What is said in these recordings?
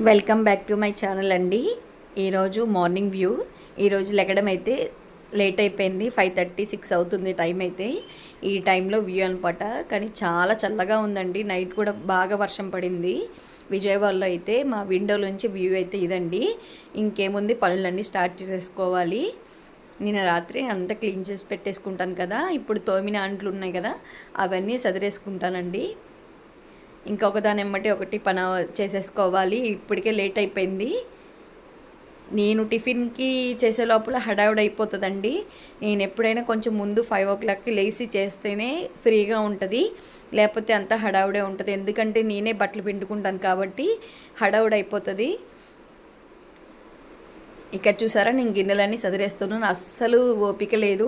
Welcome back to my channel అండి. ఈరోజు morning view ఈరోజు లెగడం అయితే లేట్ అయిపోయింది. ఫైవ్ థర్టీ సిక్స్ అవుతుంది టైం అయితే. ఈ టైంలో వ్యూ అనమాట కానీ చాలా చల్లగా ఉందండి. నైట్ కూడా బాగా వర్షం పడింది. విజయవాడలో అయితే మా విండోలోంచి వ్యూ అయితే ఇదండి. ఇంకేముంది? పనులన్నీ స్టార్ట్ చేసేసుకోవాలి. నిన్న రాత్రి అంతా క్లీన్ చేసి పెట్టేసుకుంటాను కదా. ఇప్పుడు తోమిన అంట్లు ఉన్నాయి కదా. అవన్నీ సదిరేసుకుంటానండి. ఇంకొక దాని ఎమ్మటి ఒకటి పని చేసేసుకోవాలి. ఇప్పటికే లేట్ అయిపోయింది. నేను టిఫిన్కి చేసే లోపల హడావిడి అయిపోతుందండి. నేను ఎప్పుడైనా కొంచెం ముందు ఫైవ్ ఓ క్లాక్కి లేచి చేస్తేనే ఫ్రీగా ఉంటుంది. లేకపోతే అంతా హడావుడే ఉంటుంది. ఎందుకంటే నేనే బట్టలు పిండుకుంటాను కాబట్టి హడావుడి అయిపోతుంది. ఇక్కడ చూసారా నేను గిన్నెలన్నీ సదిరేస్తున్నాను. అస్సలు ఓపిక లేదు.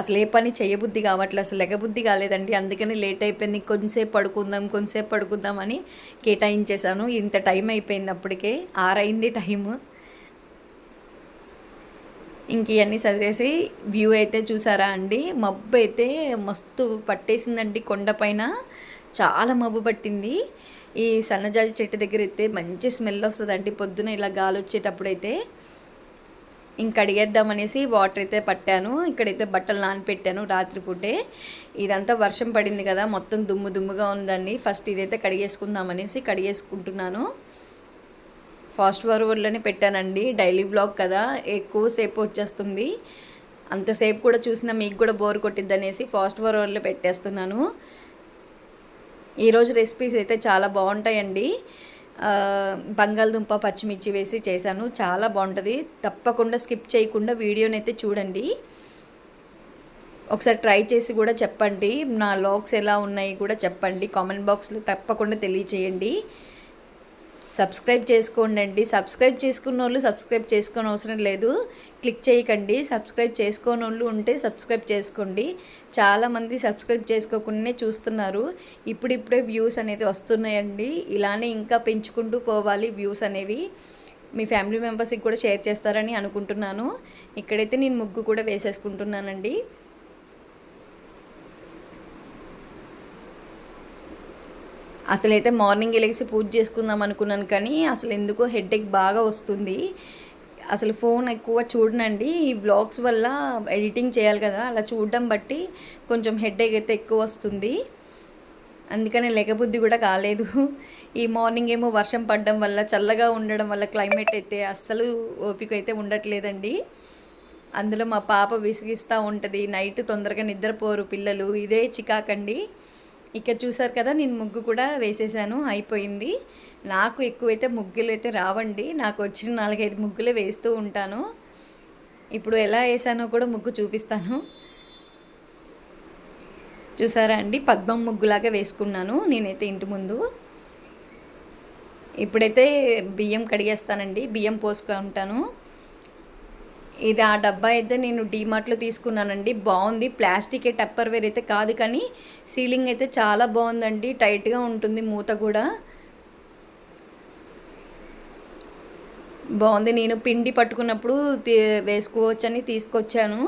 అసలు ఏ పని చేయబుద్ధి కావట్లేదు. అసలు లెగబుద్ధి కాలేదండి. అందుకని లేట్ అయిపోయింది. కొంచెంసేపు పడుకుందాం కొంచెంసేపు పడుకుందాం అని కేటాయించేశాను. ఇంత టైం అయిపోయింది అప్పటికే. ఆరైంది టైము. ఇంక ఇవన్నీ చదివేసి వ్యూ అయితే చూసారా అండి. మబ్బు అయితే మస్తు పట్టేసిందండి కొండపైన చాలా మబ్బు పట్టింది. ఈ సన్నజాజి చెట్టు దగ్గర అయితే మంచి స్మెల్ వస్తుందండి. పొద్దున ఇలా గాలి వచ్చేటప్పుడు అయితే ఇంక అడిగేద్దామనేసి వాటర్ అయితే పట్టాను. ఇక్కడైతే బట్టలు నానపెట్టాను రాత్రిపూటే. ఇదంతా వర్షం పడింది కదా మొత్తం దుమ్ము దుమ్ముగా ఉందండి. ఫస్ట్ ఇదైతే కడిగేసుకుందామనేసి కడిగేసుకుంటున్నాను. ఫాస్ట్ ఫార్వర్డ్లోనే పెట్టానండి. డైలీ బ్లాగ్ కదా ఎక్కువసేపు వచ్చేస్తుంది. అంతసేపు కూడా చూసినా మీకు కూడా బోర్ కొట్టిద్ది అనేసి ఫాస్ట్ ఫార్వర్డ్లో పెట్టేస్తున్నాను ఈరోజు రెసిపీస్ అయితే చాలా బాగుంటాయండి. బంగాళదుంప పచ్చిమిర్చి వేసి చేశాను. చాలా బాగుంటుంది. తప్పకుండా స్కిప్ చేయకుండా వీడియోని అయితే చూడండి. ఒకసారి ట్రై చేసి కూడా చెప్పండి. నా లాగ్స్ ఎలా ఉన్నాయి కూడా చెప్పండి. కామెంట్ బాక్స్లో తప్పకుండా తెలియచేయండి. సబ్స్క్రైబ్ చేసుకోండి అండి సబ్స్క్రైబ్ చేసుకున్న వాళ్ళు సబ్స్క్రైబ్ చేసుకోని అవసరం లేదు. క్లిక్ చేయకండి. సబ్స్క్రైబ్ చేసుకోని వాళ్ళు ఉంటే సబ్స్క్రైబ్ చేసుకోండి. చాలామంది సబ్స్క్రైబ్ చేసుకోకుండానే చూస్తున్నారు. ఇప్పుడిప్పుడే వ్యూస్ అనేది వస్తున్నాయండి. ఇలానే ఇంకా పెంచుకుంటూ పోవాలి వ్యూస్ అనేవి. మీ ఫ్యామిలీ మెంబర్స్కి కూడా షేర్ చేస్తారని అనుకుంటున్నాను. ఇక్కడైతే నేను ముగ్గు కూడా వేసేసుకుంటున్నానండి. అసలైతే మార్నింగ్ లేచి పూజ చేసుకుందాం అనుకున్నాను కానీ అసలు ఎందుకో హెడేక్ బాగా వస్తుంది. అసలు ఫోన్ ఎక్కువ చూడనండి. ఈ బ్లాగ్స్ వల్ల ఎడిటింగ్ చేయాలి కదా అలా చూడడం బట్టి కొంచెం హెడేక్ అయితే ఎక్కువ వస్తుంది. అందుకని లెగబుద్ధి కూడా కాలేదు. ఈ మార్నింగ్ ఏమో వర్షం పడడం వల్ల చల్లగా ఉండడం వల్ల క్లైమేట్ అయితే అస్సలు ఓపిక అయితే ఉండట్లేదండి. అందులో మా పాప విసిగిస్తూ ఉంటుంది. నైట్ తొందరగా నిద్రపోరు పిల్లలు. ఇదే చికాకండి. ఇక్కడ చూసారు కదా నేను ముగ్గు కూడా వేసేసాను అయిపోయింది. నాకు ఎక్కువైతే ముగ్గులు అయితే రావండి. నాకు వచ్చిన నాలుగైదు ముగ్గులే వేస్తూ ఉంటాను. ఇప్పుడు ఎలా వేసానో కూడా ముగ్గు చూపిస్తాను. చూసారా అండి? పద్మం ముగ్గులాగా వేసుకున్నాను నేనైతే ఇంటి ముందు. ఇప్పుడైతే బియ్యం కడిగేస్తానండి. బియ్యం పోసుకుంటాను. ఇది ఆ డబ్బా అయితే నేను డీమార్ట్లో తీసుకున్నానండి. బాగుంది. ప్లాస్టిక్ టప్పర్ వేర్ అయితే కాదు కానీ సీలింగ్ అయితే చాలా బాగుందండి. టైట్గా ఉంటుంది మూత కూడా. బాగుంది. నేను పిండి పట్టుకున్నప్పుడు వేసుకోవచ్చని తీసుకొచ్చాను.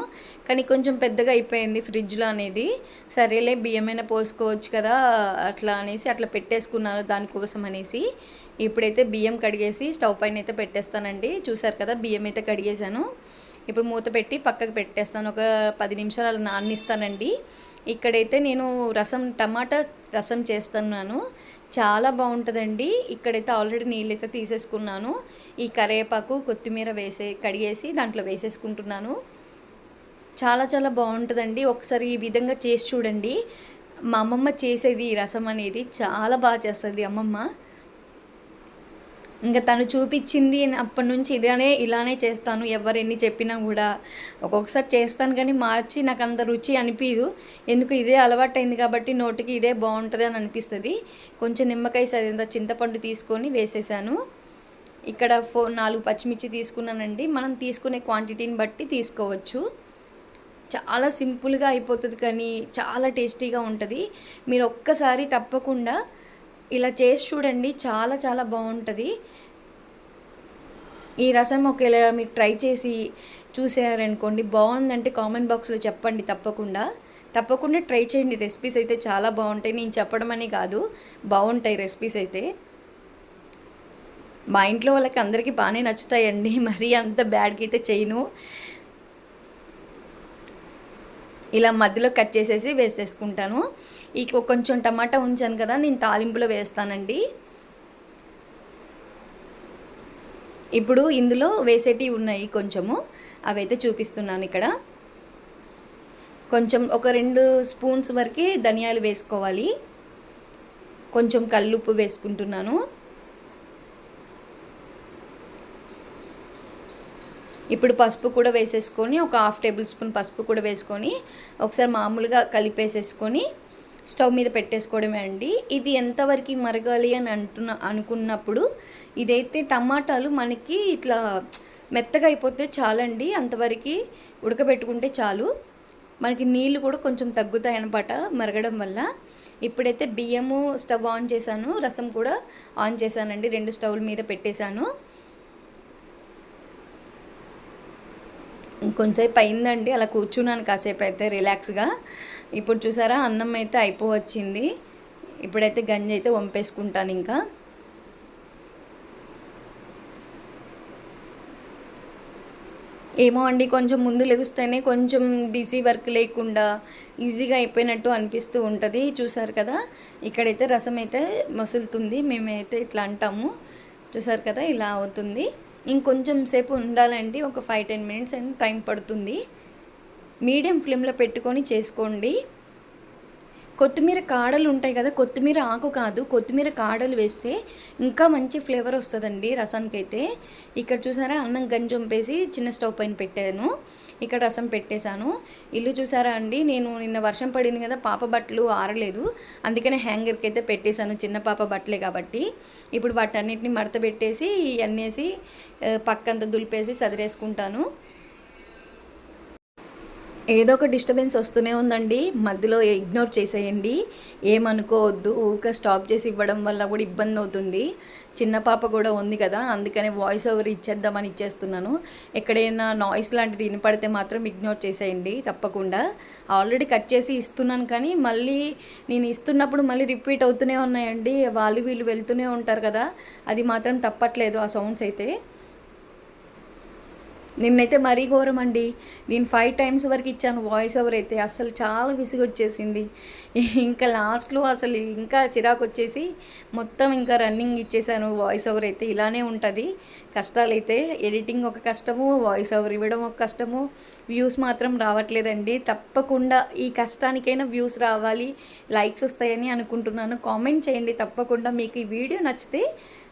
కానీ కొంచెం పెద్దగా అయిపోయింది ఫ్రిడ్జ్లో అనేది. సరేలే బియ్యమైనా పోసుకోవచ్చు కదా అట్లా అనేసి అట్లా పెట్టేసుకున్నాను దానికోసం అనేసి. ఇప్పుడైతే బియ్యం కడిగేసి స్టవ్ పైన అయితే పెట్టేస్తానండి. చూసారు కదా బియ్యం అయితే కడిగేశాను. ఇప్పుడు మూత పెట్టి పక్కకు పెట్టేస్తాను. ఒక పది నిమిషాలు అలా నాననిస్తానండి ఇక్కడైతే నేను రసం టమాటా రసం చేస్తున్నాను. చాలా బాగుంటుందండి. ఇక్కడైతే ఆల్రెడీ నీళ్ళు అయితే తీసేసుకున్నాను. ఈ కరివేపాకు కొత్తిమీర వేసే కడిగేసి దాంట్లో వేసేసుకుంటున్నాను. చాలా చాలా బాగుంటుందండి. ఒకసారి ఈ విధంగా చేసి చూడండి. మా అమ్మమ్మ చేసేది ఈ రసం అనేది చాలా బాగా చేస్తుంది అమ్మమ్మ. ఇంకా తను చూపించింది అప్పటి నుంచి ఇలానే ఇలానే చేస్తాను. ఎవరు ఎన్ని చెప్పినా కూడా ఒక్కొక్కసారి చేస్తాను కానీ మార్చి నాకు అంత రుచి అనిపించదు ఎందుకు ఇదే అలవాటైంది కాబట్టి నోటికి ఇదే బాగుంటుంది అని అనిపిస్తుంది. కొంచెం నిమ్మకాయ సరింత చింతపండు తీసుకొని వేసేసాను. ఇక్కడ ఫో నాలుగు పచ్చిమిర్చి తీసుకున్నానండి. మనం తీసుకునే క్వాంటిటీని బట్టి తీసుకోవచ్చు. చాలా సింపుల్గా అయిపోతుంది కానీ చాలా టేస్టీగా ఉంటుంది. మీరు ఒక్కసారి తప్పకుండా ఇలా చేసి చూడండి చాలా చాలా బాగుంటుంది. ఈ రసం ఒకవేళ మీరు ట్రై చేసి చూసారనుకోండి బాగుందంటే కామెంట్ బాక్స్లో చెప్పండి తప్పకుండా. తప్పకుండా ట్రై చేయండి రెసిపీస్ అయితే చాలా బాగుంటాయి. నేను చెప్పడం అని కాదు బాగుంటాయి రెసిపీస్ అయితే. మా ఇంట్లో వాళ్ళకి అందరికీ బాగానే నచ్చుతాయండి మరీ అంత బ్యాడ్కి అయితే చేయను. ఇలా మధ్యలో కట్ చేసేసి వేసేసుకుంటాను. ఈ కొంచెం టమాటా ఉంచాను కదా నేను తాలింపులో వేస్తానండి. ఇప్పుడు ఇందులో వేసేటివి ఉన్నాయి కొంచెము. అవైతే చూపిస్తున్నాను ఇక్కడ. కొంచెం ఒక రెండు స్పూన్స్ వరకు ధనియాలు వేసుకోవాలి. కొంచెం కల్లుప్పు వేసుకుంటున్నాను. ఇప్పుడు పసుపు కూడా వేసేసుకొని ఒక హాఫ్ టేబుల్ స్పూన్ పసుపు కూడా వేసుకొని ఒకసారి మామూలుగా కలిపేసేసుకొని స్టవ్ మీద పెట్టేసుకోవడమే అండి. ఇది ఎంతవరకు మరగాలి అని అంటున్న అనుకున్నప్పుడు ఇదైతే టమాటాలు మనకి ఇట్లా మెత్తగా అయిపోతే చాలండి. అంతవరకు ఉడకబెట్టుకుంటే చాలు. మనకి నీళ్ళు కూడా కొంచెం తగ్గుతాయి అనమాట మరగడం వల్ల. ఇప్పుడైతే బియ్యము స్టవ్ ఆన్ చేశాను. రసం కూడా ఆన్ చేశానండి. రెండు స్టవ్ల మీద పెట్టేశాను. కొంచెంసేపు అయిందండి. అలా కూర్చున్నాను కాసేపు అయితే రిలాక్స్గా. ఇప్పుడు చూసారా అన్నం అయితే అయిపోవచ్చింది. ఇప్పుడైతే గంజి అయితే వంపేసుకుంటాను ఇంకా. ఏమో అండి కొంచెం ముందు లెగుస్తేనే కొంచెం బిజీ వర్క్ లేకుండా ఈజీగా అయిపోయినట్టు అనిపిస్తూ ఉంటుంది. చూసారు కదా ఇక్కడైతే రసం అయితే మసులుతుంది. మేమైతే ఇట్లా అంటాము. చూసారు కదా ఇలా అవుతుంది. ఇంకొంచెం సేపు ఉండాలండి ఒక ఫైవ్ టెన్ మినిట్స్ అని టైం పడుతుంది. మీడియం ఫ్లేమ్లో పెట్టుకొని చేసుకోండి. కొత్తిమీర కాడలు ఉంటాయి కదా కొత్తిమీర ఆకు కాదు కొత్తిమీర కాడలు వేస్తే ఇంకా మంచి ఫ్లేవర్ వస్తుందండి రసానికి అయితే ఇక్కడ చూసారా అన్నం గంజంపేసి చిన్న స్టవ్ పైన పెట్టాను. ఇక్కడ రసం పెట్టేశాను. ఇల్లు చూసారా అండి నేను నిన్న వర్షం పడింది కదా పాప బట్టలు ఆరలేదు. అందుకనే హ్యాంగర్కి అయితే పెట్టేశాను చిన్న పాప బట్టలే కాబట్టి. ఇప్పుడు వాటన్నిటిని మడత పెట్టేసి అన్నేసి పక్కంతా దులిపేసి సదిరేసుకుంటాను. ఏదో ఒక డిస్టర్బెన్స్ వస్తూనే ఉందండి. మధ్యలో ఇగ్నోర్ చేసేయండి. ఏమనుకోవద్దు. ఊక స్టాప్ చేసి ఇవ్వడం వల్ల కూడా ఇబ్బంది అవుతుంది. చిన్న పాప కూడా ఉంది కదా. అందుకనే వాయిస్ ఓవర్ ఇచ్చేద్దామని ఇచ్చేస్తున్నాను. ఎక్కడైనా నాయిస్ లాంటిది వినపడితే మాత్రం ఇగ్నోర్ చేసేయండి. తప్పకుండా. ఆల్రెడీ కట్ చేసి ఇస్తున్నాను కానీ మళ్ళీ నేను ఇస్తున్నప్పుడు మళ్ళీ రిపీట్ అవుతూనే ఉన్నాయండి. వాళ్ళు వీళ్ళు వెళ్తూనే ఉంటారు కదా. అది మాత్రం తప్పట్లేదు ఆ సౌండ్స్ అయితే. నిన్నైతే మరీ ఘోరం అండి నేను ఫైవ్ టైమ్స్ వరకు ఇచ్చాను వాయిస్ ఓవర్ అయితే అసలు చాలా విసిగి వచ్చేసింది ఇంకా లాస్ట్లో అసలు ఇంకా చిరాకు వచ్చేసి మొత్తం ఇంకా రన్నింగ్ ఇచ్చేసాను వాయిస్ ఓవర్ అయితే ఇలానే ఉంటుంది. కష్టాలు అయితే ఎడిటింగ్ ఒక కష్టము వాయిస్ ఓవర్ ఇవ్వడం ఒక కష్టము వ్యూస్ మాత్రం రావట్లేదండి. తప్పకుండా ఈ కష్టానికైనా వ్యూస్ రావాలి లైక్స్ వస్తాయని అనుకుంటున్నాను. కామెంట్ చేయండి తప్పకుండా. మీకు ఈ వీడియో నచ్చితే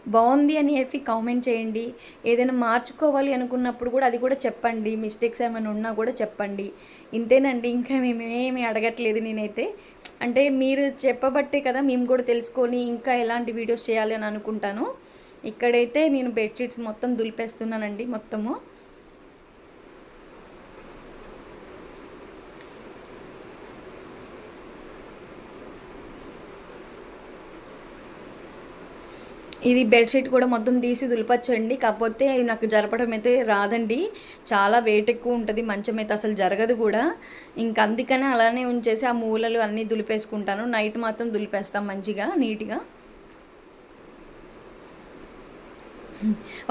బాగుంది అని చెప్పి కామెంట్ చేయండి. ఏదైనా మార్చుకోవాలి అనుకున్నప్పుడు కూడా అది కూడా చెప్పండి. మిస్టేక్స్ ఏమైనా ఉన్నా కూడా చెప్పండి. ఇంతేనండి. ఇంకా మేమేమి అడగట్లేదు నేనైతే. అంటే మీరు చెప్పబట్టే కదా మేము కూడా తెలుసుకొని ఇంకా ఎలాంటి వీడియోస్ చేయాలి అని అనుకుంటాను. ఇక్కడైతే నేను బెడ్షీట్స్ మొత్తం దులిపేస్తున్నానండి మొత్తము. ఇది బెడ్షీట్ కూడా మొత్తం తీసి దులిపచ్చండి. కాకపోతే నాకు జరపడం అయితే రాదండి. చాలా వెయిట్ ఎక్కువ ఉంటుంది. మంచం అయితే అసలు జరగదు కూడా. ఇంకా అందుకనే అలానే ఉంచేసి ఆ మూలలు అన్నీ దులిపేసుకుంటాను. నైట్ మాత్రం దులిపేస్తాం మంచిగా నీట్గా.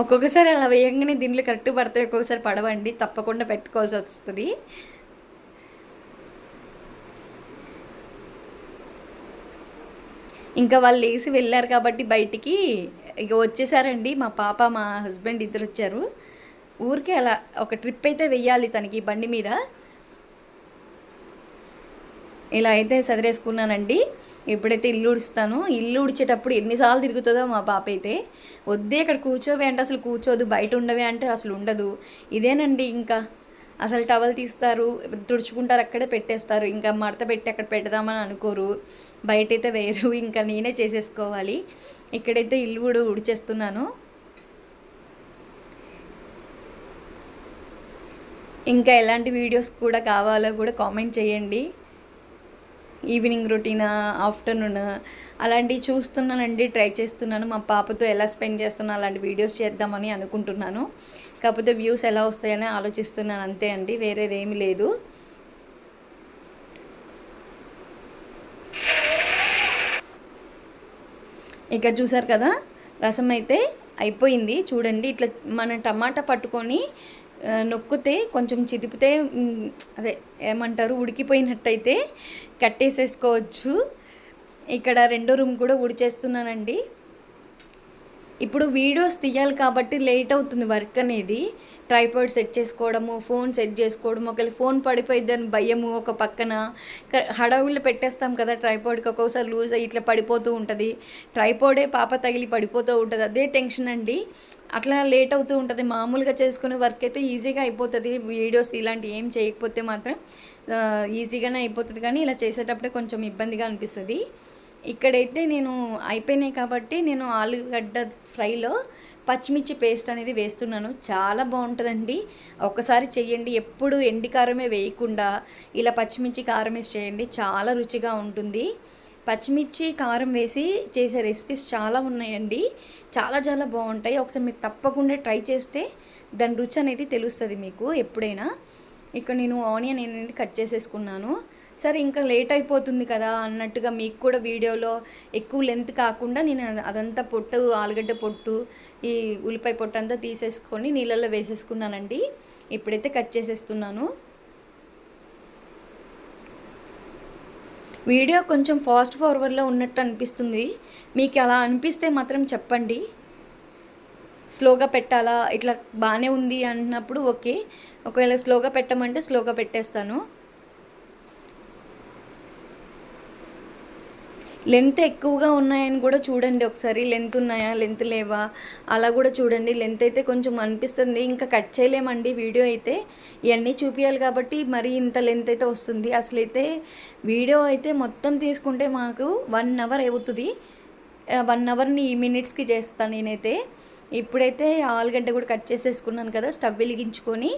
ఒక్కొక్కసారి అలా వేయంగానే దీంట్లో కరెక్ట్ పడతాయి. ఒక్కొక్కసారి పడవండి. తప్పకుండా పెట్టుకోవాల్సి వస్తుంది. ఇంకా వాళ్ళు లేచి వెళ్ళారు కాబట్టి బయటికి. ఇక వచ్చేసారండి. మా పాప మా హస్బెండ్ ఇద్దరు వచ్చారు. ఊరికే అలా ఒక ట్రిప్ అయితే వెయ్యాలి తనకి బండి మీద. ఇలా అయితే సదిరేసుకున్నానండి. ఎప్పుడైతే ఇల్లు ఉడుస్తానో ఇల్లు ఉడిచేటప్పుడు ఎన్నిసార్లు తిరుగుతుందో మా పాప అయితే. వద్దే ఇక్కడ కూర్చోవే అంటే అసలు కూర్చోదు బయట ఉండవే అంటే అసలు ఉండదు. ఇదేనండి ఇంకా. అసలు టవల్ తీస్తారు తుడుచుకుంటారు అక్కడే పెట్టేస్తారు. ఇంకా మడత పెట్టి అక్కడ పెడదామని అనుకోరు. బయట అయితే వేరు. ఇంకా నేనే చేసేసుకోవాలి. ఇక్కడైతే ఇల్లు కూడా ఉడిచేస్తున్నాను ఇంకా ఎలాంటి వీడియోస్ కూడా కావాలో కూడా కామెంట్ చేయండి. ఈవినింగ్ రొటీన్ ఆఫ్టర్నూన్ అలాంటివి చూస్తున్నానండి ట్రై చేస్తున్నాను. మా పాపతో ఎలా స్పెండ్ చేస్తున్నా అలాంటి వీడియోస్ చేద్దామని అనుకుంటున్నాను. కాకపోతే వ్యూస్ ఎలా వస్తాయని ఆలోచిస్తున్నాను. అంతే అండి వేరేది లేదు. ఇక్కడ చూసారు కదా రసం అయితే అయిపోయింది. చూడండి ఇట్లా మన టమాటా పట్టుకొని నొక్కితే కొంచెం చితిపితే అదే ఏమంటారు ఉడికిపోయినట్టయితే కట్టేసేసుకోవచ్చు. ఇక్కడ రెండో రూమ్ కూడా ఉడిచేస్తున్నానండి. ఇప్పుడు వీడియోస్ తీయాలి కాబట్టి లేట్ అవుతుంది వర్క్ అనేది. ట్రైపాడ్ సెట్ చేసుకోవడము ఫోన్ సెట్ చేసుకోవడం ఒకవేళ ఫోన్ పడిపోయిద్దని భయము ఒక పక్కన. హడావుళ్ళు పెట్టేస్తాం కదా ట్రైపాడ్కి ఒక్కొక్కసారి లూజ్ అయ్యి ఇట్లా పడిపోతూ ఉంటుంది. ట్రైపాడే పాప తగిలి పడిపోతూ ఉంటుంది. అదే టెన్షన్ అండి. అట్లా లేట్ అవుతూ ఉంటుంది. మామూలుగా చేసుకునే వర్క్ అయితే ఈజీగా అయిపోతుంది. వీడియోస్ ఇలాంటివి ఏం చేయకపోతే మాత్రం ఈజీగానే అయిపోతుంది. కానీ ఇలా చేసేటప్పుడే కొంచెం ఇబ్బందిగా అనిపిస్తుంది. ఇక్కడైతే నేను అయిపోయినాయి కాబట్టి నేను ఆలుగడ్డ ఫ్రైలో పచ్చిమిర్చి పేస్ట్ అనేది వేస్తున్నాను. చాలా బాగుంటుందండి. ఒకసారి చెయ్యండి. ఎప్పుడు ఎండి కారమే వేయకుండా ఇలా పచ్చిమిర్చి కారం వేసి చేయండి. చాలా రుచిగా ఉంటుంది. పచ్చిమిర్చి కారం వేసి చేసే రెసిపీస్ చాలా ఉన్నాయండి. చాలా చాలా బాగుంటాయి. ఒకసారి మీరు తప్పకుండా ట్రై చేస్తే దాని రుచి అనేది తెలుస్తుంది మీకు ఎప్పుడైనా. ఇక్కడ నేను ఆనియన్ అనేది కట్ చేసేసుకున్నాను. సరే ఇంకా లేట్ అయిపోతుంది కదా అన్నట్టుగా మీకు కూడా వీడియోలో ఎక్కువ లెంత్ కాకుండా నేను అదంతా పొట్టు ఆలుగడ్డ పొట్టు ఈ ఉల్లిపాయ పొట్టు అంతా తీసేసుకొని నీళ్ళల్లో వేసేసుకున్నానండి. ఇప్పుడైతే కట్ చేసేస్తున్నాను. వీడియో కొంచెం ఫాస్ట్ ఫార్వర్డ్లో ఉన్నట్టు అనిపిస్తుంది. మీకు అలా అనిపిస్తే మాత్రం చెప్పండి. స్లోగా పెట్టాలా? ఇట్లా బాగానే ఉంది అన్నప్పుడు ఓకే. ఒకవేళ స్లోగా పెట్టమంటే స్లోగా పెట్టేస్తాను. లెంత్ ఎక్కువగా ఉన్నాయని కూడా చూడండి ఒకసారి. లెంత్ ఉన్నాయా? లెంత్ లేవా? అలా కూడా చూడండి. లెంత్ అయితే కొంచెం అనిపిస్తుంది. ఇంకా కట్ చేయలేమండి వీడియో అయితే. ఇవన్నీ చూపించాలి కాబట్టి మరీ ఇంత లెంత్ అయితే వస్తుంది. అసలు అయితే వీడియో అయితే మొత్తం తీసుకుంటే మాకు వన్ అవర్ అవుతుంది. వన్ అవర్ని ఈ మినిట్స్కి చేస్తాను నేనైతే. ఇప్పుడైతే ఆలుగడ్డ కూడా కట్ చేసేసుకున్నాను కదా స్టవ్ వెలిగించుకొని.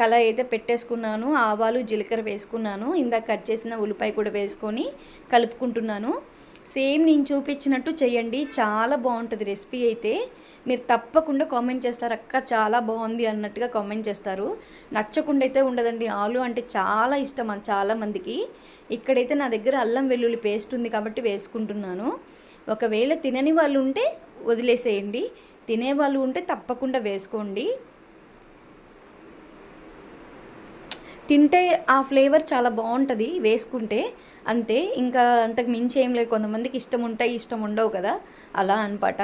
కళాయి అయితే పెట్టేసుకున్నాను ఆవాలు జీలకర్ర వేసుకున్నాను ఇందాక కట్ చేసిన ఉల్లిపాయ కూడా వేసుకొని కలుపుకుంటున్నాను. సేమ్ నేను చూపించినట్టు చేయండి చాలా బాగుంటుంది రెసిపీ అయితే. మీరు తప్పకుండా కామెంట్ చేస్తారు అక్క చాలా బాగుంది అన్నట్టుగా కామెంట్ చేస్తారు. నచ్చకుండా అయితే ఉండదండి ఆలు అంటే చాలా ఇష్టం చాలామందికి చాలా మందికి. ఇక్కడైతే నా దగ్గర అల్లం వెల్లుల్లి పేస్ట్ ఉంది కాబట్టి వేసుకుంటున్నాను. ఒకవేళ తినని వాళ్ళు ఉంటే వదిలేసేయండి తినే వాళ్ళు ఉంటే తప్పకుండా వేసుకోండి. తింటే ఆ ఫ్లేవర్ చాలా బాగుంటుంది వేసుకుంటే. అంతే ఇంకా అంతకు మించి ఏం లేదు. కొంతమందికి ఇష్టం ఉంటాయి ఇష్టం ఉండవు కదా. అలా అనమాట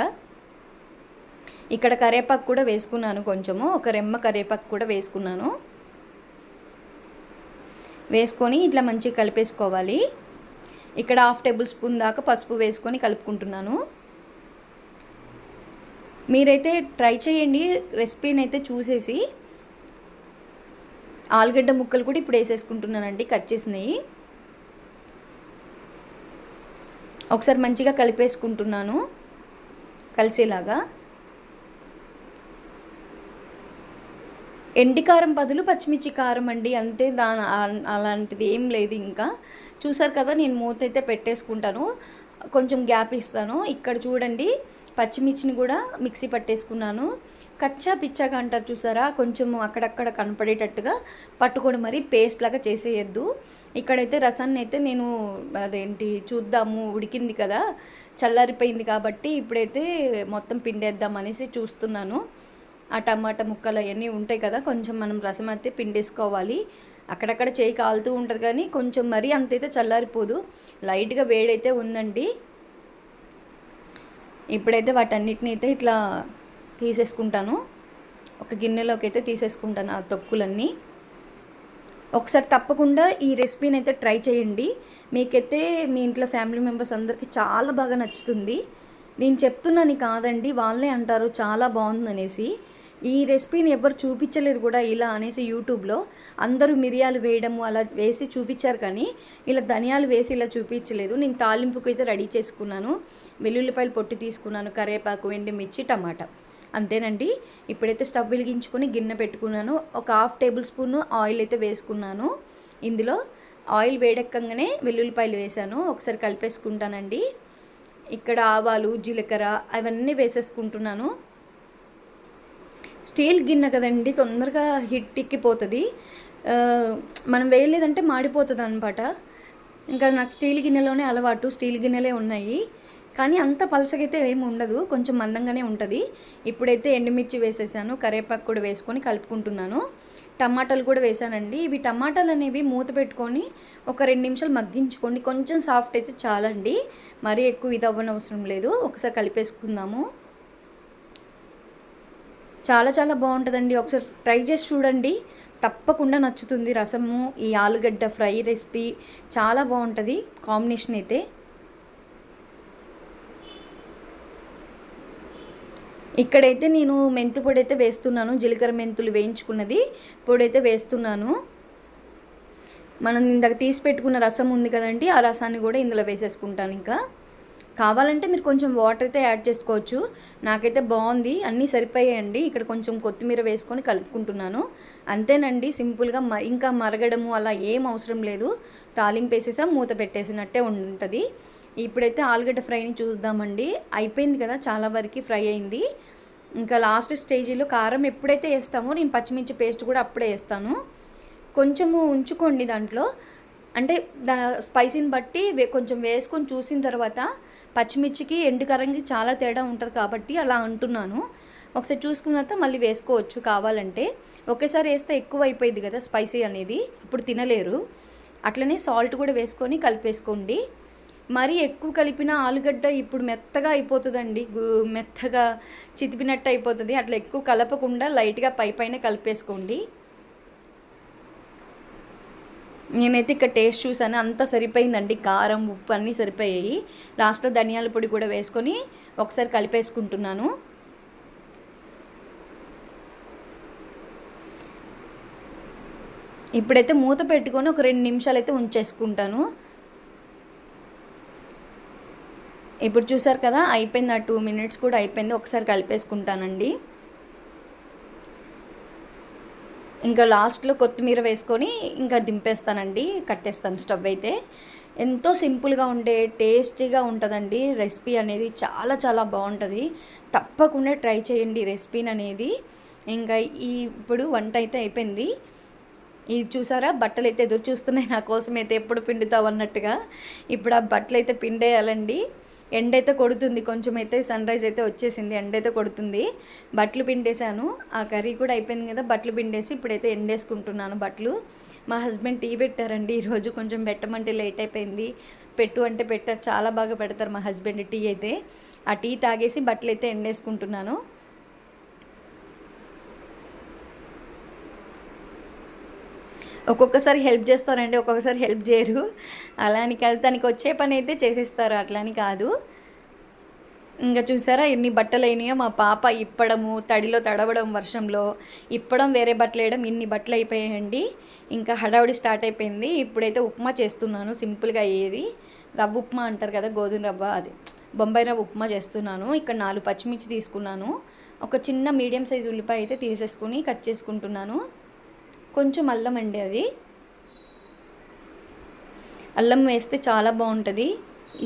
ఇక్కడ కరేపాకు కూడా వేసుకున్నాను కొంచెము. ఒక రెమ్మ కరేపాకు కూడా వేసుకున్నాను. వేసుకొని ఇట్లా మంచిగా కలిపేసుకోవాలి. ఇక్కడ హాఫ్ టేబుల్ స్పూన్ దాకా పసుపు వేసుకొని కలుపుకుంటున్నాను. మీరైతే ట్రై చేయండి. రెసిపీని అయితే చూసేసి ఆలుగడ్డ ముక్కలు కూడా ఇప్పుడు వేసేసుకుంటున్నానండి కట్ చేసినవి. ఒకసారి మంచిగా కలిపేసుకుంటున్నాను కలిసేలాగా. ఎండి కారం బదులు పచ్చిమిర్చి కారం అండి అంతే దా అలాంటిది ఏం లేదు ఇంకా. చూసారు కదా నేను మూత అయితే పెట్టేసుకుంటాను కొంచెం గ్యాప్ ఇస్తాను. ఇక్కడ చూడండి పచ్చిమిర్చిని కూడా మిక్సీ పట్టేసుకున్నాను. కచ్చా పిచ్చాగా అంటారు చూసారా? కొంచెం అక్కడక్కడ కనపడేటట్టుగా పట్టుకొని మరి పేస్ట్ లాగా చేసేయద్దు. ఇక్కడైతే రసాన్ని అయితే నేను అదేంటి చూద్దాము ఉడికింది కదా చల్లారిపోయింది కాబట్టి ఇప్పుడైతే మొత్తం పిండేద్దాం అనేసి చూస్తున్నాను. ఆ టమాటా ముక్కలు అవన్నీ ఉంటాయి కదా కొంచెం మనం రసం అయితే పిండేసుకోవాలి. అక్కడక్కడ చేయి కాలుతూ ఉంటుంది కానీ కొంచెం మరీ అంతైతే చల్లారిపోదు. లైట్గా వేడైతే ఉందండి. ఇప్పుడైతే వాటన్నిటిని అయితే ఇట్లా తీసేసుకుంటాను. ఒక గిన్నెలోకి అయితే తీసేసుకుంటాను ఆ తొక్కులన్నీ. ఒకసారి తప్పకుండా ఈ రెసిపీని అయితే ట్రై చేయండి. మీకైతే మీ ఇంట్లో ఫ్యామిలీ మెంబర్స్ అందరికీ చాలా బాగా నచ్చుతుంది. నేను చెప్తున్నాను కాదండి వాళ్ళే అంటారు చాలా బాగుంది అనేసి. ఈ రెసిపీని ఎవరు చూపించలేరు కూడా ఇలా అనేసి యూట్యూబ్లో. అందరూ మిరియాలు వేయడము అలా వేసి చూపించారు కానీ ఇలా ధనియాలు వేసి ఇలా చూపించలేదు. నేను తాలింపుకు అయితే రెడీ చేసుకున్నాను. వెల్లుల్లిపాయలు పొట్టి తీసుకున్నాను కరేపాకు ఎండుమిర్చి టమాటా. అంతేనండి. ఇప్పుడైతే స్టవ్ వెలిగించుకొని గిన్నె పెట్టుకున్నాను. ఒక హాఫ్ టేబుల్ స్పూన్ ఆయిల్ అయితే వేసుకున్నాను. ఇందులో ఆయిల్ వేడెక్కగానే వెల్లుల్లిపాయలు వేసాను ఒకసారి కలిపేసుకుంటానండి. ఇక్కడ ఆవాలు జీలకర్ర అవన్నీ వేసేసుకుంటున్నాను. స్టీల్ గిన్నె కదండి తొందరగా హిట్ ఎక్కిపోతుంది. మనం వేయలేదంటే మాడిపోతుంది అనమాట ఇంకా నాకు స్టీల్ గిన్నెలోనే అలవాటు. స్టీల్ గిన్నెలే ఉన్నాయి. కానీ అంత పలసగైతే ఏమి ఉండదు. కొంచెం మందంగానే ఉంటుంది. ఇప్పుడైతే ఎండుమిర్చి వేసేసాను. కరివేపాకు కూడా వేసుకొని కలుపుకుంటున్నాను. టమాటాలు కూడా వేసానండి. ఇవి టమాటాలు అనేవి మూత పెట్టుకొని ఒక రెండు నిమిషాలు మగ్గించుకోండి. కొంచెం సాఫ్ట్ అయితే చాలండి. మరీ ఎక్కువ ఇది అవ్వనవసరం లేదు. ఒకసారి కలిపేసుకుందాము. చాలా చాలా బాగుంటుందండి. ఒకసారి ట్రై చేసి చూడండి. తప్పకుండా నచ్చుతుంది రసము ఈ ఆలుగడ్డ ఫ్రై రెసిపీ. చాలా బాగుంటుంది కాంబినేషన్ అయితే. ఇక్కడైతే నేను మెంతు పొడి అయితే వేస్తున్నాను జీలకర్ర మెంతులు వేయించుకున్నది పొడి అయితే వేస్తున్నాను. మనం ఇందాక తీసి పెట్టుకున్న రసం ఉంది కదండి ఆ రసాన్ని కూడా ఇందులో వేసేసుకుంటాను ఇంకా. కావాలంటే మీరు కొంచెం వాటర్ అయితే యాడ్ చేసుకోవచ్చు. నాకైతే బాగుంది అన్నీ సరిపోయాయండి. ఇక్కడ కొంచెం కొత్తిమీర వేసుకొని కలుపుకుంటున్నాను. అంతేనండి సింపుల్గా మ ఇంకా మరగడము అలా ఏం అవసరం లేదు. తాలింపు వేసేసా మూత పెట్టేసినట్టే ఉంటుంది. ఇప్పుడైతే ఆలుగడ్డ ఫ్రైని చూద్దామండి. అయిపోయింది కదా చాలా వరకు ఫ్రై అయింది. ఇంకా లాస్ట్ స్టేజీలో కారం ఎప్పుడైతే వేస్తామో నేను పచ్చిమిర్చి పేస్ట్ కూడా అప్పుడే వేస్తాను. కొంచెము ఉంచుకోండి దాంట్లో. అంటే దా స్పైసీని బట్టి వే- కొంచెం వేసుకొని చూసిన తర్వాత పచ్చిమిర్చికి ఎండు కారంకి చాలా తేడా ఉంటుంది కాబట్టి అలా అంటున్నాను. ఒకసారి చూసుకున్న తర్వాత మళ్ళీ వేసుకోవచ్చు కావాలంటే. ఒకేసారి వేస్తే ఎక్కువ అయిపోయింది కదా స్పైసీ అనేది అప్పుడు తినలేరు. అట్లనే సాల్ట్ కూడా వేసుకొని కలిపేసుకోండి. మరీ ఎక్కువ కలిపిన ఆలుగడ్డ ఇప్పుడు మెత్తగా అయిపోతుందండి. మెత్తగా చితిపినట్టు అయిపోతుంది. అట్లా ఎక్కువ కలపకుండా లైట్గా పై పైన కలిపేసుకోండి. నేనైతే ఇక్కడ టేస్ట్ చూసాను. అంతా సరిపోయిందండి. కారం ఉప్పు అన్నీ సరిపోయాయి. లాస్ట్లో ధనియాల పొడి కూడా వేసుకొని ఒకసారి కలిపేసుకుంటున్నాను. ఇప్పుడైతే మూత పెట్టుకొని ఒక రెండు నిమిషాలు అయితే ఉంచేసుకుంటాను. ఇప్పుడు చూసారు కదా అయిపోయింది ఆ టూ మినిట్స్ కూడా అయిపోయింది. ఒకసారి కలిపేసుకుంటానండి. ఇంకా లాస్ట్లో కొత్తిమీర వేసుకొని ఇంకా దింపేస్తానండి. కట్టేస్తాను స్టవ్ అయితే. ఎంతో సింపుల్గా ఉండే టేస్టీగా ఉంటుందండి. రెసిపీ అనేది చాలా చాలా బాగుంటుంది. తప్పకుండా ట్రై చేయండి రెసిపీని అనేది. ఇంకా ఈ ఇప్పుడు వంట అయితే అయిపోయింది. ఇది చూసారా? బట్టలు అయితే ఎదురు చూస్తున్నాయి నా కోసం అయితే ఎప్పుడు పిండుతావు అన్నట్టుగా. ఇప్పుడు ఆ బట్టలు అయితే పిండేయాలండి. ఎండ అయితే కొడుతుంది కొంచెం అయితే సన్ రైజ్ అయితే వచ్చేసింది ఎండ అయితే కొడుతుంది. బట్టలు పిండేశాను. ఆ కర్రీ కూడా అయిపోయింది కదా బట్టలు పిండేసి ఇప్పుడైతే ఎండేసుకుంటున్నాను బట్టలు. మా హస్బెండ్ టీ పెట్టారండి ఈరోజు కొంచెం పెట్టమంటే లేట్ అయిపోయింది. పెట్టు అంటే పెట్టారు చాలా బాగా పెడతారు మా హస్బెండ్ టీ అయితే. ఆ టీ తాగేసి బట్టలు అయితే ఎండేసుకుంటున్నాను. ఒక్కొక్కసారి హెల్ప్ చేస్తారండి ఒక్కొక్కసారి హెల్ప్ చేయరు. అలా అని కాదు తనకి వచ్చే పని అయితే చేసేస్తారు అట్లా అని కాదు. ఇంకా చూసారా ఎన్ని బట్టలు అయినాయో? మా పాప ఇప్పడము తడిలో తడవడం వర్షంలో ఇప్పడం వేరే బట్టలు వేయడం ఇన్ని బట్టలు అయిపోయాయండి. ఇంకా హడావుడి స్టార్ట్ అయిపోయింది. ఇప్పుడైతే ఉప్మా చేస్తున్నాను సింపుల్గా అయ్యేది. రవ్వ ఉప్మా అంటారు కదా గోధుమ రవ్వ అది. బొంబాయి రవ్వ ఉప్మా చేస్తున్నాను. ఇక్కడ నాలుగు పచ్చిమిర్చి తీసుకున్నాను. ఒక చిన్న మీడియం సైజ్ ఉల్లిపాయ అయితే తీసేసుకుని కట్ చేసుకుంటున్నాను. కొంచెం అల్లం అండి అది. అల్లం వేస్తే చాలా బాగుంటుంది.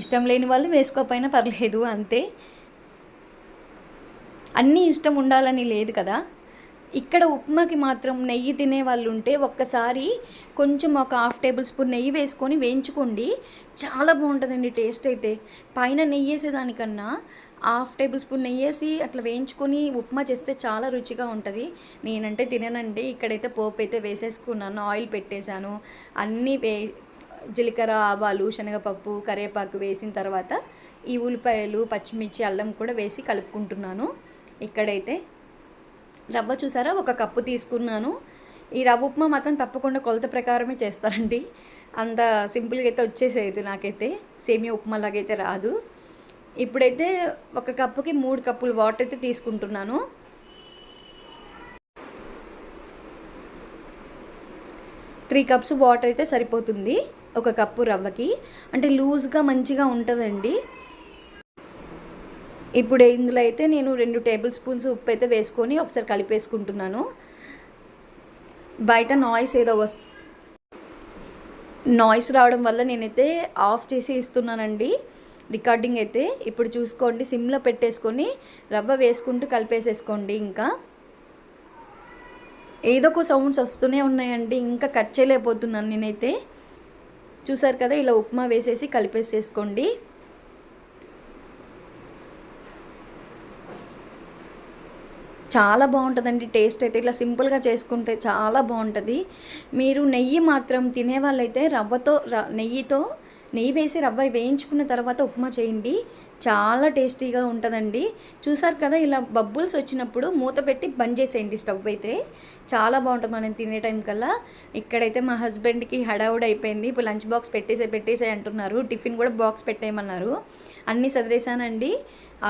ఇష్టం లేని వాళ్ళు వేసుకోకపోయినా పర్లేదు అంతే. అన్నీ ఇష్టం ఉండాలని లేదు కదా. ఇక్కడ ఉప్మాకి మాత్రం నెయ్యి తినే వాళ్ళు ఉంటే ఒక్కసారి కొంచెం ఒక హాఫ్ టేబుల్ స్పూన్ నెయ్యి వేసుకొని వేయించుకోండి. చాలా బాగుంటుందండి టేస్ట్ అయితే. పైన నెయ్యి వేసేదానికన్నా హాఫ్ టేబుల్ స్పూన్ నెయ్యి వేసి అట్లా వేయించుకొని ఉప్మా చేస్తే చాలా రుచిగా ఉంటుంది. నేనంటే తిననండి. ఇక్కడైతే పోపు అయితే వేసేసుకున్నాను. ఆయిల్ పెట్టేశాను. అన్నీ వే జీలకర్ర ఆవాలు శనగపప్పు కరివేపాకు వేసిన తర్వాత ఈ ఉల్లిపాయలు పచ్చిమిర్చి అల్లం కూడా వేసి కలుపుకుంటున్నాను. ఇక్కడైతే రవ్వ చూసారా? ఒక కప్పు తీసుకున్నాను. ఈ రవ్వ ఉప్మా మాత్రం తప్పకుండా కొలత ప్రకారమే చేస్తారండి. అంత సింపుల్గా అయితే వచ్చేసేది నాకైతే. సేమియా ఉప్మా లాగైతే రాదు. ఇప్పుడైతే ఒక కప్పుకి మూడు కప్పులు వాటర్ అయితే తీసుకుంటున్నాను. త్రీ కప్స్ వాటర్ అయితే సరిపోతుంది ఒక కప్పు రవ్వకి. అంటే లూజ్గా మంచిగా ఉంటుందండి. ఇప్పుడు ఇందులో అయితే నేను రెండు టేబుల్ స్పూన్స్ ఉప్పు అయితే వేసుకొని ఒకసారి కలిపేసుకుంటున్నాను. బయట నాయిస్ ఏదో వస్ నాయిస్ రావడం వల్ల నేనైతే ఆఫ్ చేసి ఇస్తున్నానండి. రికార్డింగ్ అయితే ఇప్పుడు చూసుకోండి. సిమ్లో పెట్టేసుకొని రవ్వ వేసుకుంటూ కలిపేసేసుకోండి ఇంకా. ఏదో ఒక సౌండ్స్ వస్తూనే ఉన్నాయండి. ఇంకా కట్ చేయలేకపోతున్నాను నేనైతే. చూసారు కదా ఇలా ఉప్మా వేసేసి కలిపేసేసుకోండి. చాలా బాగుంటుందండి టేస్ట్ అయితే. ఇట్లా సింపుల్గా చేసుకుంటే చాలా బాగుంటుంది. మీరు నెయ్యి మాత్రం తినే వాళ్ళైతే రవ్వతో నెయ్యితో నెయ్యి వేసి రవ్వ వేయించుకున్న తర్వాత ఉప్మా చేయండి. చాలా టేస్టీగా ఉంటుందండి. చూసారు కదా ఇలా బబ్బుల్స్ వచ్చినప్పుడు మూత పెట్టి బంద్ చేసేయండి స్టవ్ అయితే. చాలా బాగుంటుంది మనం తినే టైం కల్లా. ఇక్కడైతే మా హస్బెండ్కి హడావుడి అయిపోయింది. ఇప్పుడు లంచ్ బాక్స్ పెట్టేసే పెట్టేసే అంటున్నారు. టిఫిన్ కూడా బాక్స్ పెట్టేయమన్నారు. అన్నీ చదివేశానండి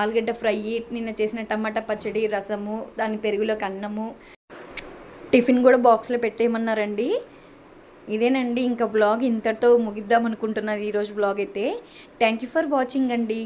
ఆలుగడ్డ ఫ్రై నిన్న చేసిన టమాటా పచ్చడి రసము దాని పెరుగులోకి అన్నము టిఫిన్ కూడా బాక్స్లో పెట్టేయమన్నారండి. ఇదేనండి ఇంకా బ్లాగ్ ఇంతటితో ముగిద్దాం అనుకుంటున్నాను ఈరోజు బ్లాగ్ అయితే. థ్యాంక్ యూ ఫర్ వాచింగ్ అండి.